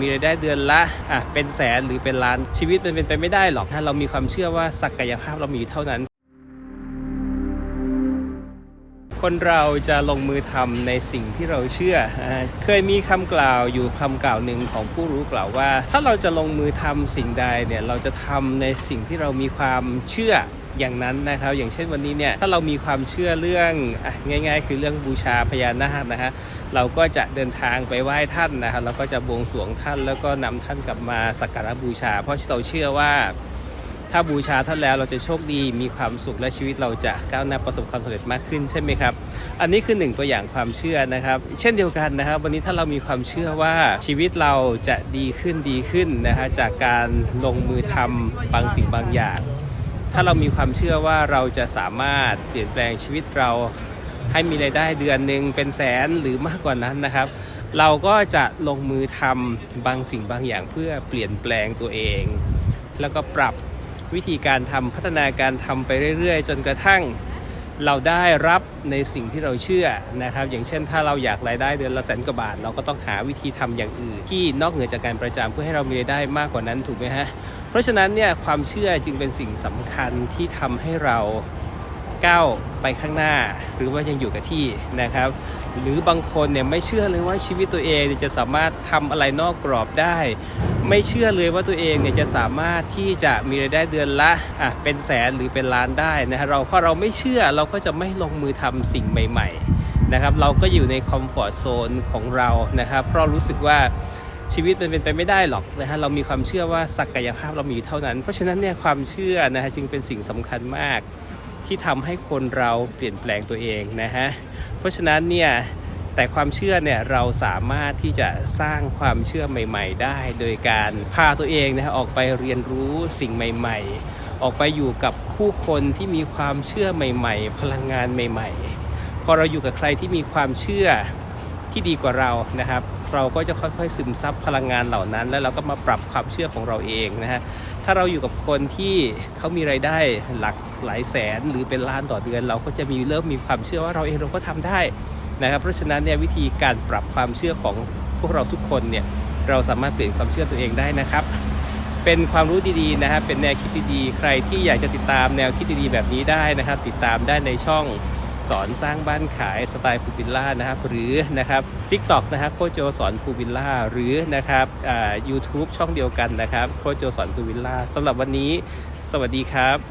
มีรายได้เดือนละอะเป็นแสนหรือเป็นล้านชีวิตมันเป็นไปไม่ได้หรอกถ้าเรามีความเชื่อว่าศักยภาพเรามีเท่านั้น คนเราจะลงมือทำในสิ่งที่เราเชื่อ เคยมีคำกล่าวอยู่คำกล่าวหนึ่งของผู้รู้กล่าวว่า ถ้าเราจะลงมือทำสิ่งใดเนี่ยเราจะทำในสิ่งที่เรามีความเชื่ออย่างนั้นนะครับอย่างเช่นวันนี้เนี่ยถ้าเรามีความเชื่อเรื่ององ่าย ๆ คือเรื่องบูชาพญานาคนะฮะเราก็จะเดินทางไปไหว้ท่านนะครับเราก็จะบวงสรวงท่านแล้วก็นำท่านกลับมาสักการะบูชา เพราะเราเชื่อว่า ถ้าบูชาท่านแล้วเราจะโชคดีมีความสุขและชีวิตเราจะก้าวหน้าประสบความสำเร็จมากขึ้นใช่ไหมครับ อันนี้คือหนึ่งตัวอย่างความเชื่อนะครับ เช่นเดียวกันนะครับ วันนี้ถ้าเรามีความเชื่อว่าชีวิตเราจะดีขึ้นดีขึ้นนะฮะจากการลงมือทำบางสิ่งบางอย่าง ถ้าเรามีความเชื่อว่าเราจะสามารถเปลี่ยนแปลงชีวิตเราให้มีรายได้เดือนหนึ่งเป็นแสนหรือมากกว่านั้นนะครับ เราก็จะลงมือทำบางสิ่งบางอย่างเพื่อเปลี่ยนแปลงตัวเอง แล้วก็ปรับ วิธีการทำพัฒนาการทำไปเรื่อย ๆ จนกระทั่งเราได้รับในสิ่งที่เราเชื่อนะครับ อย่างเช่น ถ้าเราอยากรายได้เดือนละแสนกว่าบาท เราก็ต้องหาวิธีทำอย่างอื่น ที่นอกเหนือจากการประจำเพื่อให้เรามีรายได้มากกว่านั้นถูกไหมฮะเพราะฉะนั้นเนี่ยความเชื่อจึงเป็นสิ่งสำคัญที่ทำให้เรา ก้าวไปข้างหน้า หรือว่ายังอยู่กับที่นะครับ หรือบางคนเนี่ยไม่เชื่อเลยว่าชีวิตตัวเองจะสามารถทำอะไรนอกกรอบได้ ไม่เชื่อเลยว่าตัวเองเนี่ยจะสามารถที่จะมีรายได้เดือนละอะเป็นแสนหรือเป็นล้านได้นะฮะเราเพราะเราไม่เชื่อเราก็จะไม่ลงมือทำสิ่งใหม่ ๆนะครับ เราก็อยู่ในคอมฟอร์ทโซนของเรานะครับ เพราะรู้สึกว่าชีวิตมันเป็นไปไม่ได้หรอกนะฮะเรามีความเชื่อว่าศักยภาพเรามีเท่านั้น เพราะฉะนั้นเนี่ยความเชื่อนะฮะจึงเป็นสิ่งสำคัญมาก ที่ทำให้คนเราเปลี่ยนแปลงตัวเองนะฮะ เพราะฉะนั้นเนี่ยแต่ความเชื่อเนี่ยเราสามารถที่จะสร้างความเชื่อใหม่ ๆ ได้ โดยการพาตัวเองนะฮะออกไปเรียนรู้สิ่งใหม่ ๆ ออกไปอยู่กับผู้คนที่มีความเชื่อใหม่ ๆ พลังงานใหม่ ๆ พอเราอยู่กับใครที่มีความเชื่อที่ดีกว่าเรานะครับ เราก็จะค่อยๆซึมซับพลังงานเหล่านั้น แล้วเราก็มาปรับความเชื่อของเราเองนะฮะถ้าเราอยู่กับคนที่เขามีไรายได้หลักหลายแสนหรือเป็นล้านต่อเดือน เราก็จะมีเริ่มมีความเชื่อว่าเราเองเราก็ทำได้นะครับเพราะฉะนั้นเนี่ยวิธีการปรับความเชื่อของพวกเราทุกคนเนี่ยเราสามารถเปลี่ยนความเชื่อตัวเองได้นะครับ เป็นความรู้ดีๆนะฮะเป็นแนวคิดดีๆ ใครที่อยากจะติดตามแนวคิดดีๆแบบนี้ได้นะครับ ติดตามได้ในช่อง สอนสร้างบ้านขายสไตล์ภูวิลล่านะครับหรือนะครับ t ิ k t o k นะครับโคโจสอนภูวิลล่าหรือนะครับอ่า YouTube ช่องเดียวกันนะครับโคโจสอนภูวิลล่าสำหรับวันนี้ สวัสดีครับ